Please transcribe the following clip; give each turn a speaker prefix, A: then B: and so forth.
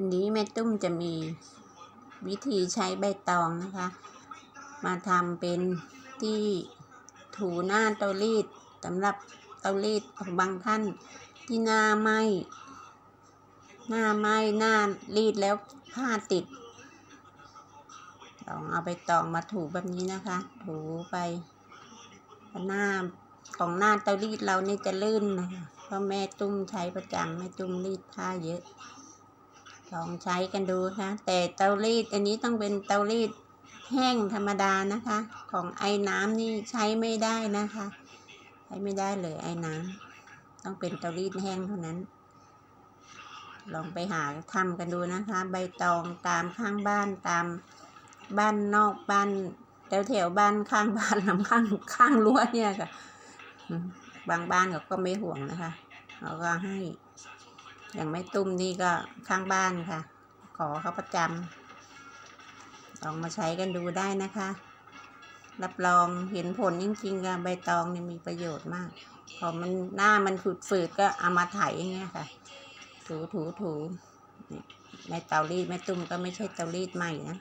A: วันนี้แม่ตุ้มจะมีวิธีใช้ใบตองนะคะ มาทำเป็นที่ถูหน้าเตารีดสำหรับเตารีดของบางท่านที่หน้าไหมหน้าไหมหน้ารีดแล้วผ้าติดลองเอาไปตองมาถูแบบนี้นะคะ ถูไปหน้าของหน้าเตารีดเรานี่จะลื่นนะคะเพราะแม่ตุ้มใช้ประจำแม่ตุ้มรีดผ้าเยอะ ลองใช้กันดูค่ะแต่เตารีดอันนี้ต้องเป็นเตารีดแห้งธรรมดานะคะ ของไอ้น้ำนี่ใช้ไม่ได้นะคะ ใช้ไม่ได้เลยไอ้น้ำต้องเป็นเตารีดแห้งเท่านั้น ลองไปหาทำกันดูนะคะ ใบตองตามข้างบ้านตามบ้านนอกบ้านแถวแถวๆบ้านข้างบ้านลำข้างข้างรั้วเนี่ยค่ะบางบ้านเขาก็ไม่ห่วงนะคะเขาก็ให้ อย่างไม่ตุ้มนี่ก็ข้างบ้านค่ะ ขอเขาประจำลองมาใช้กันดูได้นะคะ รับรองเห็นผลจริงๆค่ะใบตองเนี่ยมีประโยชน์มาก พอมันหน้ามันฝืดๆก็เอามาไถอย่างเงี้ยค่ะ ถูถูถูในเตารีดแม่ตุ้มก็ไม่ใช่เตารีดใหม่นะ